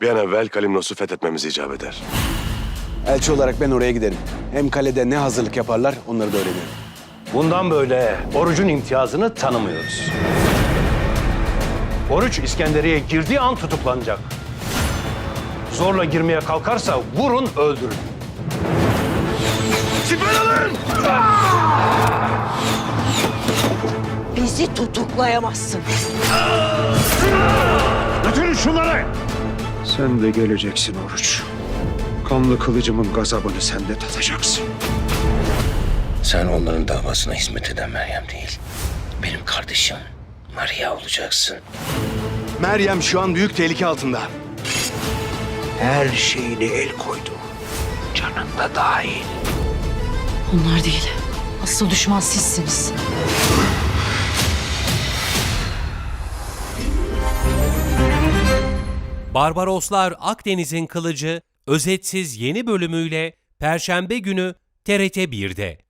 Bir an evvel Kalimnos'u fethetmemiz icap eder. Elçi olarak ben oraya giderim. Hem kalede ne hazırlık yaparlar onları da öğrenirim. Bundan böyle orucun imtiyazını tanımıyoruz. Oruç İskenderiye girdiği an tutuklanacak. Zorla girmeye kalkarsa vurun öldürün. Bizi tutuklayamazsın. Götürün şunları! Sen de geleceksin Oruç. Kanlı kılıcımın gazabını sen de tadacaksın. Sen onların davasına hizmet eden Meryem değil. Benim kardeşim Maria olacaksın. Meryem şu an büyük tehlike altında. Her şeyine el koydu. Canında dahil. Onlar değil. Asıl düşman sizsiniz. Barbaroslar Akdeniz'in Kılıcı özetsiz yeni bölümüyle Perşembe günü TRT 1'de.